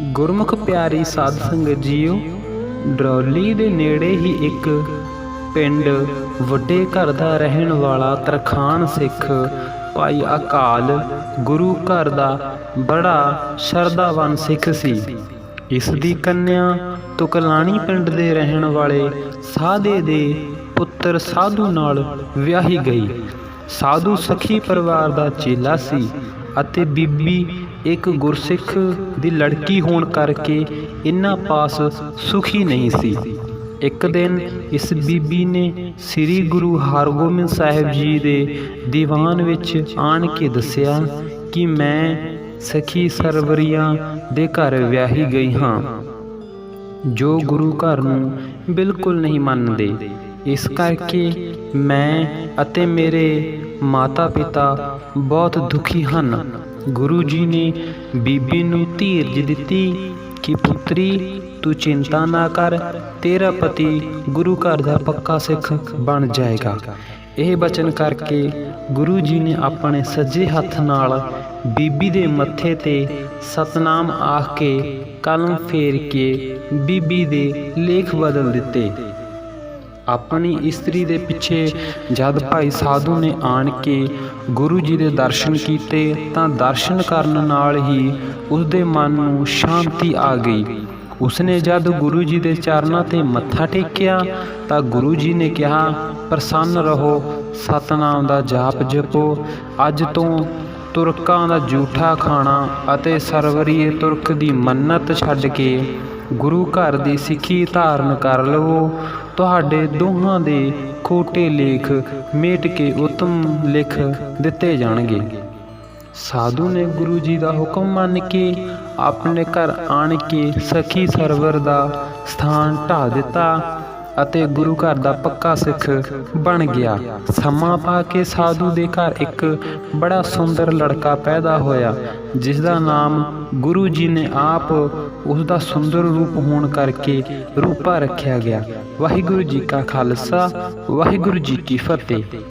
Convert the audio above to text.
ਗੁਰਮੁਖ ਪਿਆਰੀ ਸਾਧ ਸੰਗਤ ਜੀਓ, ਡਰੌਲੀ ਦੇ ਨੇੜੇ ਹੀ ਇੱਕ ਪਿੰਡ ਵੱਡੇ ਘਰ ਦਾ ਰਹਿਣ ਵਾਲਾ ਤਰਖਾਨ ਸਿੱਖ ਭਾਈ ਅਕਾਲ ਗੁਰੂ ਘਰ ਦਾ ਬੜਾ ਸ਼ਰਧਾਵਾਨ ਸਿੱਖ ਸੀ। ਇਸ ਦੀ ਕੰਨਿਆ ਤੁਕਲਾਣੀ ਪਿੰਡ ਦੇ ਰਹਿਣ ਵਾਲੇ ਸਾਧੇ ਦੇ ਪੁੱਤਰ ਸਾਧੂ ਨਾਲ ਵਿਆਹੀ ਗਈ। ਸਾਧੂ ਸਖੀ ਪਰਿਵਾਰ ਦਾ ਚੇਲਾ ਸੀ ਅਤੇ ਬੀਬੀ ਇੱਕ ਗੁਰਸਿੱਖ ਦੀ ਲੜਕੀ ਹੋਣ ਕਰਕੇ ਇਹਨਾਂ ਪਾਸ ਸੁਖੀ ਨਹੀਂ ਸੀ। ਇੱਕ ਦਿਨ ਇਸ ਬੀਬੀ ਨੇ ਸ੍ਰੀ ਗੁਰੂ ਹਰਗੋਬਿੰਦ ਸਾਹਿਬ ਜੀ ਦੇ ਦੀਵਾਨ ਵਿੱਚ ਆਣ ਕੇ ਦੱਸਿਆ ਕਿ ਮੈਂ ਸਖੀ ਸਰਵਰੀਆਂ ਦੇ ਘਰ ਵਿਆਹੀ ਗਈ ਹਾਂ, ਜੋ ਗੁਰੂ ਘਰ ਨੂੰ ਬਿਲਕੁਲ ਨਹੀਂ ਮੰਨਦੇ। ਇਸ ਕਰਕੇ ਮੈਂ ਅਤੇ ਮੇਰੇ ਮਾਤਾ ਪਿਤਾ ਬਹੁਤ ਦੁਖੀ ਹਨ। ਗੁਰੂ ਜੀ ਨੇ ਬੀਬੀ ਨੂੰ ਧੀਰਜ ਦਿੱਤੀ ਕਿ ਪੁੱਤਰੀ, ਤੂੰ ਚਿੰਤਾ ਨਾ ਕਰ, ਤੇਰਾ ਪਤੀ ਗੁਰੂ ਘਰ ਦਾ ਪੱਕਾ ਸਿੱਖ ਬਣ ਜਾਏਗਾ। ਇਹ ਬਚਨ ਕਰਕੇ ਗੁਰੂ ਜੀ ਨੇ ਆਪਣੇ ਸੱਜੇ ਹੱਥ ਨਾਲ ਬੀਬੀ ਦੇ ਮੱਥੇ ਤੇ ਸਤਨਾਮ ਆਖ ਕੇ ਕਲਮ ਫੇਰ ਕੇ ਬੀਬੀ ਦੇ ਲੇਖ ਬਦਲ ਦਿੱਤੇ। ਆਪਣੀ ਇਸਤਰੀ ਦੇ ਪਿੱਛੇ ਜਦ ਭਾਈ ਸਾਧੂ ਨੇ ਆਣ ਕੇ ਗੁਰੂ ਜੀ ਦੇ ਦਰਸ਼ਨ ਕੀਤੇ ਤਾਂ ਦਰਸ਼ਨ ਕਰਨ ਨਾਲ ਹੀ ਉਸ ਦੇ ਮਨ ਨੂੰ ਸ਼ਾਂਤੀ ਆ ਗਈ। ਉਸਨੇ ਜਦ ਗੁਰੂ ਜੀ ਦੇ ਚਰਨਾਂ ਤੇ ਮੱਥਾ ਟੇਕਿਆ ਤਾਂ ਗੁਰੂ ਜੀ ਨੇ ਕਿਹਾ, ਪ੍ਰਸੰਨ ਰਹੋ, ਸਤਨਾਮ ਦਾ ਜਾਪ ਜਪੋ। ਅੱਜ ਤੋਂ ਤੁਰਕਾਂ ਦਾ ਝੂਠਾ ਖਾਣਾ ਅਤੇ ਸਰਵਰੀਏ ਤੁਰਕ ਦੀ ਮੰਨਤ ਛੱਡ ਕੇ ਗੁਰੂ ਘਰ ਦੀ ਸਿੱਖੀ ਧਾਰਨ ਕਰ ਲਵੋ। ਤੁਹਾਡੇ ਦੋਹਾਂ ਦੇ ਖੋਟੇ ਲੇਖ ਮੇਟ ਕੇ ਉਤਮ ਲਿਖ ਦਿੱਤੇ ਜਾਣਗੇ। ਸਾਧੂ ਨੇ ਗੁਰੂ ਜੀ ਦਾ ਹੁਕਮ ਮੰਨ ਕੇ ਆਪਣੇ ਘਰ ਆਣ ਕੇ ਸਖੀ ਸਰਵਰ ਦਾ ਸਥਾਨ ਢਾ ਦਿੱਤਾ। ਅਤੇ ਗੁਰੂ ਘਰ ਦਾ ਪੱਕਾ ਸਿੱਖ ਬਣ ਗਿਆ। ਸਮਾਂ ਪਾ ਕੇ ਸਾਧੂ ਦੇ ਘਰ ਇੱਕ ਬੜਾ ਸੁੰਦਰ ਲੜਕਾ ਪੈਦਾ ਹੋਇਆ ਜਿਸ ਦਾ ਨਾਮ ਗੁਰੂ ਜੀ ਨੇ ਆਪ ਉਸ ਦਾ ਸੁੰਦਰ ਰੂਪ ਹੋਣ ਕਰਕੇ ਰੂਪਾ ਰੱਖਿਆ ਗਿਆ। ਵਾਹਿਗੁਰੂ ਜੀ ਕਾ ਖਾਲਸਾ, ਵਾਹਿਗੁਰੂ ਜੀ ਕੀ ਫਤਿਹ।